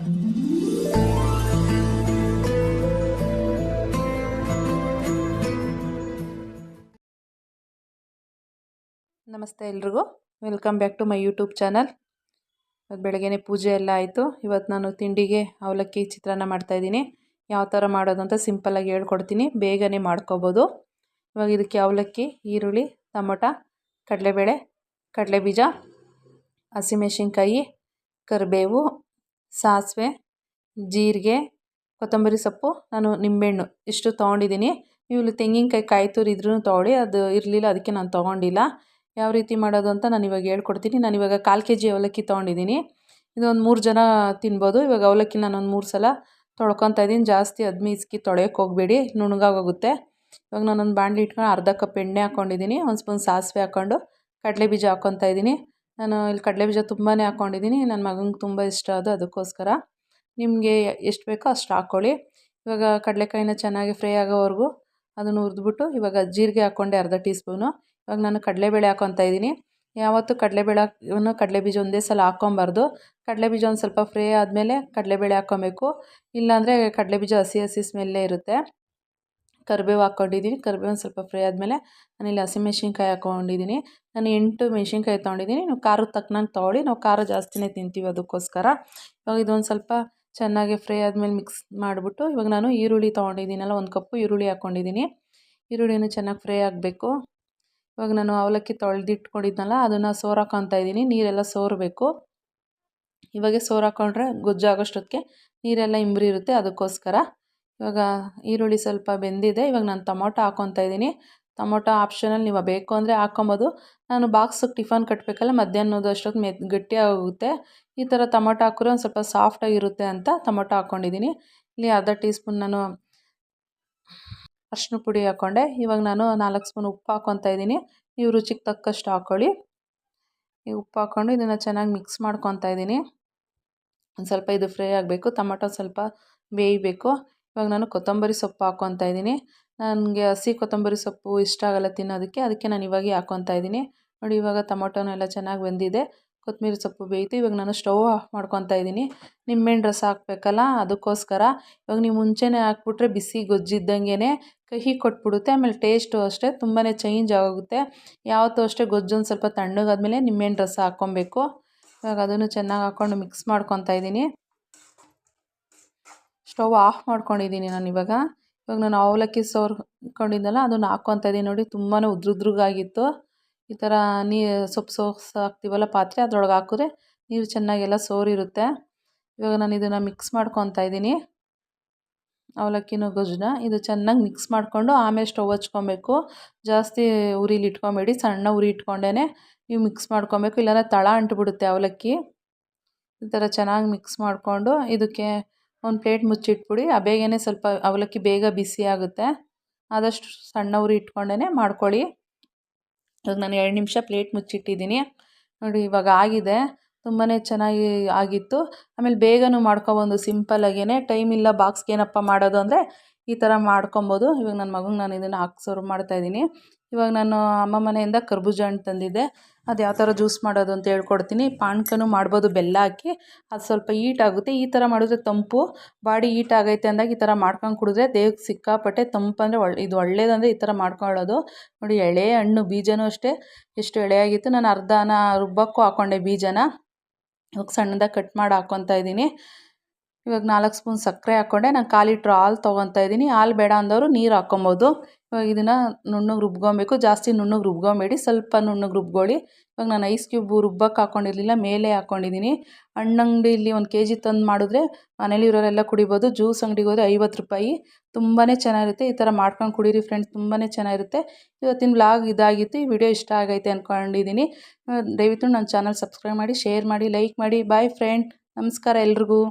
ನಮಸ್ತೆ ಎಲ್ರಿಗೂ. Welcome back to my YouTube channel ಇವತ್ತು ಬೆಳಗ್ಗೆ ಪೂಜೆ ಎಲ್ಲ ಆಯಿತು. ಇವತ್ತು ನಾನು ತಿಂಡಿಗೆ ಅವಲಕ್ಕಿ ಚಿತ್ರಾನ್ನ ಮಾಡ್ತಾಯಿದ್ದೀನಿ ಯಾವ ಥರ ಮಾಡೋದು ಅಂತ ಸಿಂಪಲ್ಲಾಗಿ ಹೇಳ್ಕೊಡ್ತೀನಿ. ಬೇಗನೆ ಮಾಡ್ಕೋಬೋದು. ಇವಾಗ ಇದಕ್ಕೆ ಅವಲಕ್ಕಿ, ಈರುಳ್ಳಿ, ಟೊಮೊಟ, ಕಡಲೆಬೇಳೆ, ಕಡಲೆಬೀಜ, ಹಸಿಮೆಣ್ಸಿನ್ಕಾಯಿ, ಕರಿಬೇವು ಸಾಸಿವೆ, ಜೀರಿಗೆ, ಕೊತ್ತಂಬರಿ ಸೊಪ್ಪು, ನಾನು ನಿಂಬೆಹಣ್ಣು ಇಷ್ಟು ತೊಗೊಂಡಿದ್ದೀನಿ. ನೀವು ಇಲ್ಲಿ ತೆಂಗಿನಕಾಯಿ, ಕಾಯಿ ತುರಿದ್ರೂ ತೊಗೊಳ್ಳಿ, ಅದು ಇರಲಿಲ್ಲ ಅದಕ್ಕೆ ನಾನು ತೊಗೊಂಡಿಲ್ಲ. ಯಾವ ರೀತಿ ಮಾಡೋದು ಅಂತ ನಾನು ಇವಾಗ ಹೇಳ್ಕೊಡ್ತೀನಿ. ನಾನು ಇವಾಗ ಕಾಲು ಕೆ ಜಿ ಅವಲಕ್ಕಿ ತೊಗೊಂಡಿದ್ದೀನಿ. ಇದೊಂದು ಮೂರು ಜನ ತಿನ್ಬೋದು. ಇವಾಗ ಅವಲಕ್ಕಿ ನಾನೊಂದು ಮೂರು ಸಲ ತೊಳ್ಕೊತಾ ಇದ್ದೀನಿ. ಜಾಸ್ತಿ ಅದು ಇಸ್ಕಿ ತೊಳೆಯೋಕೆ ಹೋಗಬೇಡಿ ನುಣ್ಣಗಾಗೋಗುತ್ತೆ ಇವಾಗ ನಾನೊಂದು ಬಾಂಡ್ಲಿ ಇಟ್ಕೊಂಡು ಅರ್ಧ ಕಪ್ ಎಣ್ಣೆ ಹಾಕ್ಕೊಂಡಿದ್ದೀನಿ ಒಂದು ಸ್ಪೂನ್ ಸಾಸಿವೆ ಹಾಕ್ಕೊಂಡು ಕಡಲೆ ಬೀಜ ಹಾಕ್ಕೊತಾ ಇದ್ದೀನಿ. ನಾನು ಇಲ್ಲಿ ಕಡಲೆ ಬೀಜ ತುಂಬಾ ಹಾಕ್ಕೊಂಡಿದ್ದೀನಿ. ನನ್ನ ಮಗನಿಗೆ ತುಂಬ ಇಷ್ಟ ಅದು, ಅದಕ್ಕೋಸ್ಕರ. ನಿಮಗೆ ಎಷ್ಟು ಬೇಕೋ ಅಷ್ಟು ಹಾಕ್ಕೊಳ್ಳಿ ಇವಾಗ ಕಡಲೆಕಾಯಿನ ಚೆನ್ನಾಗಿ ಫ್ರೈ ಆಗೋವರೆಗೂ ಅದನ್ನು ಹುರಿದ್ಬಿಟ್ಟು ಇವಾಗ ಜೀರಿಗೆ ಹಾಕ್ಕೊಂಡೆ ಅರ್ಧ ಟೀ ಸ್ಪೂನು ಇವಾಗ ನಾನು ಕಡಲೆಬೇಳೆ ಹಾಕ್ಕೊತಾ ಇದ್ದೀನಿ. ಯಾವತ್ತೂ ಕಡಲೆಬೇಳೆ ಕಡಲೆ ಬೀಜ ಒಂದೇ ಸಲ ಹಾಕ್ಕೊಬಾರ್ದು. ಕಡಲೆಬೀಜ ಒಂದು ಸ್ವಲ್ಪ ಫ್ರೈ ಆದಮೇಲೆ ಕಡಲೆಬೇಳೆ ಹಾಕ್ಕೊಬೇಕು. ಇಲ್ಲಾಂದರೆ ಕಡಲೆಬೀಜ ಹಸಿ ಹಸಿ ಸ್ಮೆಲ್ಲೇ ಇರುತ್ತೆ. ಕರಿಬೇವು ಹಾಕ್ಕೊಂಡಿದ್ದೀನಿ. ಕರಿಬೇವು ಒಂದು ಸ್ವಲ್ಪ ಫ್ರೈ ಆದಮೇಲೆ ನಾನಿಲ್ಲಿ ಹಸಿಮೆಣ್ಸಿನ್ಕಾಯಿ ಹಾಕ್ಕೊಂಡಿದ್ದೀನಿ. ನಾನು ಎಂಟು ಮೆಣ್ಸಿನ್ಕಾಯಿ ತೊಗೊಂಡಿದ್ದೀನಿ. ನೀವು ಖಾರದ ತಕ್ಕನಂಗೆ ತೊಗೊಳ್ಳಿ. ನಾವು ಖಾರ ಜಾಸ್ತಿನೇ ತಿಂತೀವಿ ಅದಕ್ಕೋಸ್ಕರ. ಇವಾಗ ಇದೊಂದು ಸ್ವಲ್ಪ ಚೆನ್ನಾಗಿ ಫ್ರೈ ಆದಮೇಲೆ ಮಿಕ್ಸ್ ಮಾಡಿಬಿಟ್ಟು ಇವಾಗ ನಾನು ಈರುಳ್ಳಿ ತೊಗೊಂಡಿದ್ದೀನಲ್ಲ ಒಂದು ಕಪ್ಪು ಈರುಳ್ಳಿ ಹಾಕ್ಕೊಂಡಿದ್ದೀನಿ. ಈರುಳ್ಳಿನೂ ಚೆನ್ನಾಗಿ ಫ್ರೈ ಆಗಬೇಕು. ಇವಾಗ ನಾನು ಅವಲಕ್ಕಿ ತೊಳೆದಿಟ್ಕೊಂಡಿದ್ನಲ್ಲ, ಅದನ್ನು ಸೋರಾಕೊತಾ ಇದ್ದೀನಿ. ನೀರೆಲ್ಲ ಸೋರಬೇಕು. ಇವಾಗೆ ಸೋರು ಹಾಕ್ಕೊಂಡ್ರೆ ಗೊಜ್ಜು ಆಗೋಷ್ಟೊತ್ತಿಗೆ ನೀರೆಲ್ಲ ಇಂಬ್ರಿರುತ್ತೆ ಅದಕ್ಕೋಸ್ಕರ. ಇವಾಗ ಈರುಳ್ಳಿ ಸ್ವಲ್ಪ ಬೆಂದಿದೆ. ಇವಾಗ ನಾನು ಟೊಮೊಟೊ ಹಾಕ್ಕೊತಾ ಇದ್ದೀನಿ. ಟೊಮೊಟೊ ಆಪ್ಷನಲ್ಲಿ ನೀವು ಬೇಕು ಅಂದರೆ ಹಾಕ್ಕೊಬೋದು ನಾನು ಬಾಕ್ಸಿಗೆ ಟಿಫನ್ ಕಟ್ಟಬೇಕಲ್ಲ ಮಧ್ಯಾಹ್ನದ ಅಷ್ಟೊತ್ತು ಮೆದ್ ಗಟ್ಟಿಯಾಗುತ್ತೆ. ಈ ಥರ ಟೊಮೊಟೊ ಹಾಕಿದ್ರೆ ಒಂದು ಸ್ವಲ್ಪ ಸಾಫ್ಟಾಗಿರುತ್ತೆ ಅಂತ ಟೊಮೊಟೊ ಹಾಕ್ಕೊಂಡಿದ್ದೀನಿ ಇಲ್ಲಿ ಅರ್ಧ ಟೀ ಸ್ಪೂನ್ ನಾನು ಅರಿಶಿನ ಪುಡಿ ಹಾಕ್ಕೊಂಡೆ ಇವಾಗ ನಾನು ನಾಲ್ಕು ಸ್ಪೂನ್ ಉಪ್ಪು ಹಾಕ್ಕೊತಾ ಇದ್ದೀನಿ. ನೀವು ರುಚಿಗೆ ತಕ್ಕಷ್ಟು ಹಾಕ್ಕೊಳ್ಳಿ ಈ ಉಪ್ಪು ಹಾಕ್ಕೊಂಡು ಇದನ್ನು ಚೆನ್ನಾಗಿ ಮಿಕ್ಸ್ ಮಾಡ್ಕೊತಾ ಇದ್ದೀನಿ. ಒಂದು ಸ್ವಲ್ಪ ಇದು ಫ್ರೈ ಆಗಬೇಕು. ಟೊಮೊಟೊ ಸ್ವಲ್ಪ ಬೇಯಬೇಕು. ಇವಾಗ ನಾನು ಕೊತ್ತಂಬರಿ ಸೊಪ್ಪು ಹಾಕ್ಕೊತಾ ಇದ್ದೀನಿ. ನನಗೆ ಹಸಿ ಕೊತ್ತಂಬರಿ ಸೊಪ್ಪು ಇಷ್ಟ ಆಗಲ್ಲ ತಿನ್ನೋದಕ್ಕೆ, ಅದಕ್ಕೆ ನಾನು ಇವಾಗೆ ಹಾಕೊತಾ ಇದ್ದೀನಿ. ನೋಡಿ, ಇವಾಗ ಟೊಮೊಟೊನೂ ಎಲ್ಲ ಚೆನ್ನಾಗಿ ಬೆಂದಿದೆ. ಕೊತ್ತಂಬರಿ ಸೊಪ್ಪು ಬೇಯಿತು. ಇವಾಗ ನಾನು ಸ್ಟವ್ ಆಫ್ ಮಾಡ್ಕೊತಾ ಇದ್ದೀನಿ. ನಿಂಬೆಹಣ್ಣು ರಸ ಹಾಕಬೇಕಲ್ಲ, ಅದಕ್ಕೋಸ್ಕರ. ಇವಾಗ ನೀವು ಮುಂಚೆನೇ ಹಾಕ್ಬಿಟ್ರೆ ಬಿಸಿ ಗೊಜ್ಜಿದ್ದಂಗೆ ಕಹಿ ಕೊಟ್ಬಿಡುತ್ತೆ. ಆಮೇಲೆ ಟೇಸ್ಟು ಅಷ್ಟೇ ತುಂಬಾ ಚೇಂಜ್ ಆಗೋಗುತ್ತೆ. ಯಾವತ್ತೂ ಅಷ್ಟೇ ಗೊಜ್ಜೊಂದು ಸ್ವಲ್ಪ ತಣ್ಣಗಾದ್ಮೇಲೆ ನಿಂಬೆಹಣ್ಣು ರಸ ಹಾಕ್ಕೊಬೇಕು ಇವಾಗ ಅದನ್ನು ಚೆನ್ನಾಗಿ ಹಾಕ್ಕೊಂಡು ಮಿಕ್ಸ್ ಮಾಡ್ಕೊತಾ ಇದ್ದೀನಿ. ಸ್ಟವ್ ಆಫ್ ಮಾಡ್ಕೊಂಡಿದ್ದೀನಿ ನಾನು ಇವಾಗ. ಇವಾಗ ನಾನು ಅವಲಕ್ಕಿ ಸೋರ್ಕೊಂಡಿದ್ದೆನಲ್ಲ ಅದನ್ನು ಹಾಕ್ಕೊತಾ ಇದ್ದೀನಿ. ನೋಡಿ ತುಂಬಾ ಉದ್ರುದ್ರುಗಾಗಿತ್ತು ಈ ಥರ ನೀ ಸೊಪ್ಪು ಸೋಸ್ ಹಾಕ್ತೀವಲ್ಲ ಪಾತ್ರೆ, ಅದ್ರೊಳಗೆ ಹಾಕಿದ್ರೆ ನೀರು ಚೆನ್ನಾಗೆಲ್ಲ ಸೋರಿರುತ್ತೆ. ಇವಾಗ ನಾನು ಇದನ್ನು ಮಿಕ್ಸ್ ಮಾಡ್ಕೊತಾ ಇದ್ದೀನಿ. ಅವಲಕ್ಕಿನೂ ಗೊಜ್ಜನ್ನ ಇದು ಚೆನ್ನಾಗಿ ಮಿಕ್ಸ್ ಮಾಡಿಕೊಂಡು ಆಮೇಲೆ ಸ್ಟವ್ ಹಚ್ಕೊಬೇಕು. ಜಾಸ್ತಿ ಉರಿಲಿ ಇಟ್ಕೊಬೇಡಿ, ಸಣ್ಣ ಉರಿ ಇಟ್ಕೊಂಡೇ ನೀವು ಮಿಕ್ಸ್ ಮಾಡ್ಕೊಬೇಕು. ಇಲ್ಲಾಂದ್ರೆ ತಳ ಅಂಟ್ಬಿಡುತ್ತೆ ಅವಲಕ್ಕಿ. ಈ ಥರ ಚೆನ್ನಾಗಿ ಮಿಕ್ಸ್ ಮಾಡಿಕೊಂಡು ಇದಕ್ಕೆ ಒಂದು ಪ್ಲೇಟ್ ಮುಚ್ಚಿಟ್ಬಿಡಿ. ಆ ಬೇಗನೆ ಸ್ವಲ್ಪ ಅವಲಕ್ಕಿ ಬೇಗ ಬಿಸಿ ಆಗುತ್ತೆ. ಆದಷ್ಟು ಸಣ್ಣ ಉರಿ ಇಟ್ಕೊಂಡೇ ಮಾಡ್ಕೊಳ್ಳಿ. ಇವಾಗ ನಾನು ಎರಡು ನಿಮಿಷ ಪ್ಲೇಟ್ ಮುಚ್ಚಿಟ್ಟಿದ್ದೀನಿ. ನೋಡಿ, ಇವಾಗ ಆಗಿದೆ. ತುಂಬಾ ಚೆನ್ನಾಗಿ ಆಗಿತ್ತು. ಆಮೇಲೆ ಬೇಗನೂ ಮಾಡ್ಕೊಬೋದು ಸಿಂಪಲ್ಲಾಗಿಯೇ ಟೈಮ್ ಇಲ್ಲ ಬಾಕ್ಸ್ಗೆ ಏನಪ್ಪ ಮಾಡೋದು ಅಂದರೆ ಈ ಥರ ಮಾಡ್ಕೊಬೋದು. ಇವಾಗ ನನ್ನ ಮಗಂಗೆ ನಾನು ಇದನ್ನು ಹಾಕಿ ಸರ್ವ್ ಮಾಡ್ತಾಯಿದ್ದೀನಿ ಇವಾಗ ನಾನು ಅಮ್ಮ ಮನೆಯಿಂದ ಕರ್ಬೂಜ ಹಣ್ಣು ತಂದಿದ್ದೆ. ಅದು ಯಾವ ಥರ ಜ್ಯೂಸ್ ಮಾಡೋದು ಅಂತ ಹೇಳ್ಕೊಡ್ತೀನಿ. ಪಾನ್ಕನೂ ಮಾಡ್ಬೋದು, ಬೆಲ್ಲ ಹಾಕಿ. ಅದು ಸ್ವಲ್ಪ ಈಟ್ ಆಗುತ್ತೆ. ಈ ಥರ ಮಾಡಿದ್ರೆ ತಂಪು. ಬಾಡಿ ಈಟ್ ಆಗೈತೆ ಅಂದಾಗ ಈ ಥರ ಮಾಡ್ಕೊಂಡು ಕುಡಿದ್ರೆ ದೇಹಕ್ಕೆ ಸಿಕ್ಕಾಪಟ್ಟೆ ತಂಪಂದರೆ ಒಳ್ಳೆ ಇದು ಒಳ್ಳೇದಂದರೆ ಈ ಥರ ಮಾಡ್ಕೊಳ್ಳೋದು. ನೋಡಿ ಎಳೆ ಹಣ್ಣು, ಬೀಜನೂ ಅಷ್ಟೇ. ಎಷ್ಟು ಎಳೆಯಾಗಿತ್ತು. ನಾನು ಅರ್ಧನ ರುಬ್ಬಕ್ಕೂ ಹಾಕ್ಕೊಂಡೆ ಬೀಜನ. ಇವಾಗ ಸಣ್ಣದಾಗಿ ಕಟ್ ಮಾಡಿ ಹಾಕ್ಕೊತಾ ಇದ್ದೀನಿ ಇವಾಗ ನಾಲ್ಕು ಸ್ಪೂನ್ ಸಕ್ಕರೆ ಹಾಕ್ಕೊಂಡೆ ನಾನು ಕಾಲು ಲೀಟ್ರ್ ಹಾಲು ತೊಗೊತಾ ಇದ್ದೀನಿ. ಹಾಲು ಬೇಡ ಅಂದವರು ನೀರು ಹಾಕ್ಕೊಬೋದು. ಇವಾಗ ಇದನ್ನು ನುಣ್ಣಗೆ ರುಬ್ಕೊಬೇಕು. ಜಾಸ್ತಿ ನುಣ್ಣಗೆ ರುಬ್ಕೊಬೇಡಿ. ಸ್ವಲ್ಪ ನುಣ್ಣಗೆ ರುಬ್ಕೊಳ್ಳಿ. ಇವಾಗ ನಾನು ಐಸ್ ಕ್ಯೂಬ್ ರುಬ್ಬಕ್ಕೆ ಹಾಕ್ಕೊಂಡಿರಲಿಲ್ಲ ಮೇಲೆ ಹಾಕ್ಕೊಂಡಿದ್ದೀನಿ ಹಣ್ಣಂಗಡಿಲಿ ಒಂದು ಕೆ ಜಿ ತಂದು ಮಾಡಿದ್ರೆ ಮನೇಲಿ ಇರೋರೆಲ್ಲ ಕುಡಿಬೋದು. ಜ್ಯೂಸ್ ಅಂಗಡಿಗೆ ಹೋದರೆ ಐವತ್ತು ರೂಪಾಯಿ. ತುಂಬಾ ಚೆನ್ನಾಗಿರುತ್ತೆ. ಈ ಥರ ಮಾಡ್ಕೊಂಡು ಕುಡೀರಿ ಫ್ರೆಂಡ್ಸ್ ತುಂಬಾ ಚೆನ್ನಾಗಿರುತ್ತೆ. ಇವತ್ತಿನ ಬ್ಲಾಗ್ ಇದಾಗಿತ್ತು. ಈ ವಿಡಿಯೋ ಇಷ್ಟ ಆಗೈತೆ ಅಂದ್ಕೊಂಡಿದ್ದೀನಿ ದಯವಿಟ್ಟು ನನ್ನ ಚಾನಲ್ ಸಬ್ಸ್ಕ್ರೈಬ್ ಮಾಡಿ ಶೇರ್ ಮಾಡಿ ಲೈಕ್ ಮಾಡಿ. ಬಾಯ್ ಫ್ರೆಂಡ್ ನಮಸ್ಕಾರ ಎಲ್ರಿಗೂ.